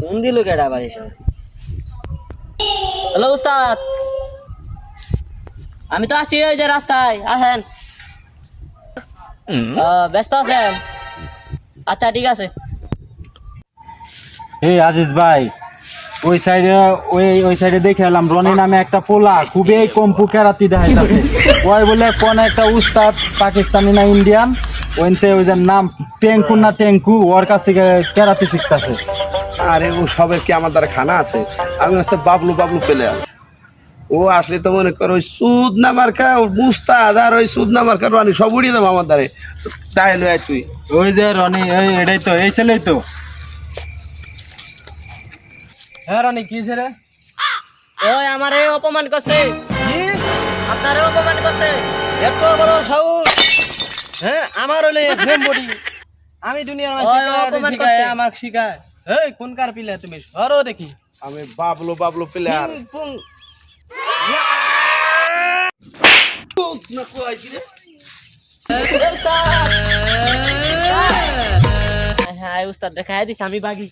কোন দিল কেডা ভাই হ্যালো উস্তাদ। আমি তো আছি ওই যে রাস্তায় আসেন। ব্যস্ত আছেন? আচ্ছা ঠিক আছে। এই আজিজ ভাই ওই সাইডে ওই ওই সাইডে দেখে এলাম রনি নামে একটা পোলা খুবই কম্পু কেরাতি দেখাইতেছে। ওই বলে কোন একটা উস্তাদ পাকিস্তানি না ইন্ডিয়ান ওইতে ওই যে নাম টেঙ্কু না টেঙ্কু ওর কাছ থেকে কেরাতি শিখতেছে। আরে ও সবের কি আমার দ্বারা খানা আছে? আমি হচ্ছে বাবলু বাবলু পেলে ও আসলে তো মনে করো ওই সুদ না মার্কা ওর মুস্তাদ আর ওই সুদ না মার্কা রানি সব উড়িয়ে দেবো আমার দ্বারে। তাই লয় তুই। ওই যে রনি এই এটাই তো এই ছেলেই তো। হ্যাঁ রনি কি ছেলে ওই আমারে অপমান করছে। আপনারে অপমান করছে। এত বড় সাহস। হ্যাঁ আমার হলে মেমোরি আমি দুনিয়ার অপমান করছে। আমাকে শিখায় এই কোন কার পিলে তুমি? সরো দেখি। আমি বাবলু বাবলু পেলে আর হ্যাঁ উস্তাদ দেখাই দিস আমি বাগি